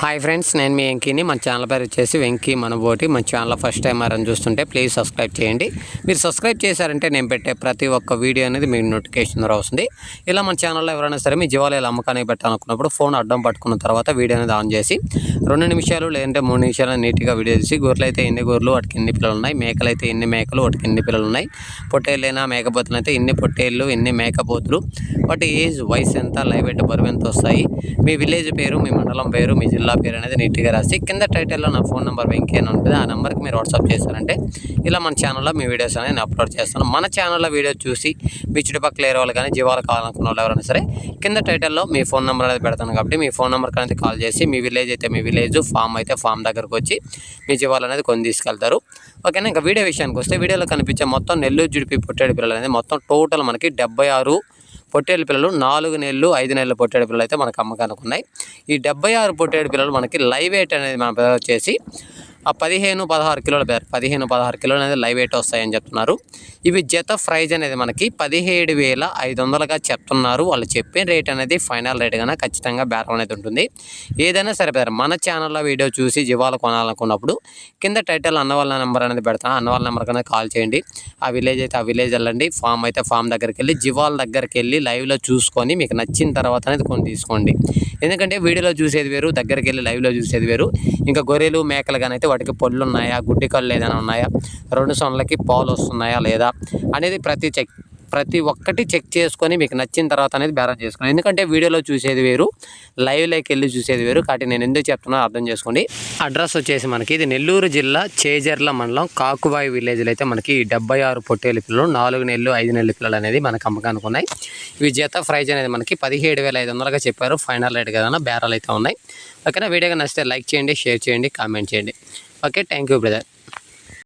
Hi friends నేను మీ వెంకీని. మన channel పేరు వచ్చేసి వెంకీ మనబోటి. మన ఛానల్ ఫస్ట్ టైం అని చూస్తుంటే ప్లీజ్ సబ్స్క్రైబ్ చేయండి. మీరు సబ్స్క్రైబ్ చేశారంటే నేను పెట్టే ప్రతి ఒక్క వీడియో అనేది మీకు నోటిఫికేషన్ ద్వారా వస్తుంది. ఇలా మన ఛానల్లో ఎవరైనా సరే మీ జీవాలయాలు అమ్మకానికి పెట్టాలనుకున్నప్పుడు ఫోన్ అడ్డం పట్టుకున్న తర్వాత వీడియో అనేది ఆన్ చేసి రెండు నిమిషాలు లేదంటే మూడు నిమిషాలు నీట్గా వీడియో తీసి గొర్రెలు అయితే ఎన్ని గొర్రెలు వాటికి ఎన్ని పిల్లలు ఉన్నాయి మేకలు అయితే ఎన్ని మేకలు వాటికి ఎన్ని పిల్లలు ఉన్నాయి పొట్టేళ్ళైనా మేకపోతులు అయితే ఎన్ని పొట్టేళ్ళు ఎన్ని మేకపోతులు వాటి ఏజ్ వయసు ఎంత లైవ్ వెయిట్ బరువు ఎంత వస్తాయి మీ విలేజ్ పేరు మీ మండలం పేరు మీ జిల్లా పేరు అనేది నీట్గా రాసి కింద టైటిల్లో నా ఫోన్ నెంబర్ వెంకీ అని ఉంటుంది ఆ నెంబర్కి మీరు వాట్సాప్ చేశారంటే ఇలా మన ఛానల్లో మీ వీడియోస్ అనేది నేను అప్లోడ్ చేస్తాను. మన ఛానల్లో వీడియో చూసి మీ చుట్టుపక్కల ఏరే వాళ్ళు కానీ జీవాలు కావాలనుకున్న వాళ్ళు ఎవరైనా సరే కింద టైటిల్లో మీ ఫోన్ నెంబర్ అనేది పెడతాను కాబట్టి మీ ఫోన్ నెంబర్కి అనేది కాల్ చేసి మీ విలేజ్ అయితే మీ విలేజ్ ఫామ్ అయితే ఫామ్ దగ్గరకు వచ్చి మీ జీవాలు అనేది కొని తీసుకెళ్తారు. ఓకేనా? ఇంకా వీడియో విషయానికి వస్తే వీడియోలో కనిపించే మొత్తం నెల్లూరు జుడిపి పుట్టేడు పిల్లలు అనేది మొత్తం టోటల్ మనకి డెబ్బై ఆరు పొట్టేడు పిల్లలు నాలుగు నెలలు ఐదు నెలల పొట్టేడు పిల్లలు అయితే మనకు అమ్మకానికి ఉన్నాయి. ఈ డెబ్బై ఆరు పొట్టేడు పిల్లలు మనకి లైవ్ వెయిట్ అనేది మన వచ్చేసి ఆ పదిహేను పదహారు కిలోల పేరు పదిహేను పదహారు కిలోలు అనేది లైవ్ వెయిట్ వస్తాయని చెప్తున్నారు. ఇవి జత ప్రైజ్ అనేది మనకి పదిహేడు వేల ఐదు వందలుగా చెప్తున్నారు. వాళ్ళు చెప్పే రేట్ అనేది ఫైనల్ రేట్ కన్నా ఖచ్చితంగా బేరం అనేది ఉంటుంది. ఏదైనా సరే పేరు మన ఛానల్లో వీడియో చూసి జీవాలు కొనాలనుకున్నప్పుడు కింద టైటిల్ అన్నవాళ్ళ నెంబర్ అనేది పెడతాను. అన్నవాళ్ళ నెంబర్ కన్నా కాల్ చేయండి. ఆ విలేజ్ అయితే ఆ విలేజ్ వెళ్ళండి. ఫామ్ అయితే ఫామ్ దగ్గరికి వెళ్ళి జీవాల దగ్గరికి వెళ్ళి లైవ్లో చూసుకొని మీకు నచ్చిన తర్వాత అనేది కొని తీసుకోండి. ఎందుకంటే వీడియోలో చూసేది వేరు దగ్గరికి వెళ్ళి లైవ్లో చూసేది వేరు. ఇంకా గొర్రెలు మేకలు కానీ అయితే వాటికి పళ్ళు ఉన్నాయా గుడ్డి కళ్ళు ఏదైనా ఉన్నాయా? రెండు సొనలకి పాలు వస్తున్నాయా లేదా? అనేది ప్రతి చెక్ ప్రతి ఒక్కటి చెక్ చేసుకొని మీకు నచ్చిన తర్వాత అనేది బేరం చేసుకోండి ఎందుకంటే వీడియోలో చూసేది వేరు లైవ్లోకి వెళ్ళి చూసేది వేరు. కాబట్టి నేను ఎందుకు చెప్తున్నా అర్థం చేసుకోండి. అడ్రస్ వచ్చేసి మనకి ఇది నెల్లూరు జిల్లా చేజర్ల మండలం కాకుబాయి విలేజ్లో అయితే మనకి డెబ్బై ఆరు పొట్టేలు పిల్లలు నాలుగు నెలలు ఐదు నెలల పిల్లలు అనేది మనకు అమ్మకానికి ఉన్నాయి. ఇవి జత ప్రైజ్ అనేది మనకి పదిహేడు వేల ఐదు వందలుగా చెప్పారు. ఫైనల్ రేట్ కదా బేరాలు అయితే ఉన్నాయి. ఓకేనా? వీడియోగా నచ్చితే లైక్ చేయండి షేర్ చేయండి కామెంట్ చేయండి. Okay thank you brother.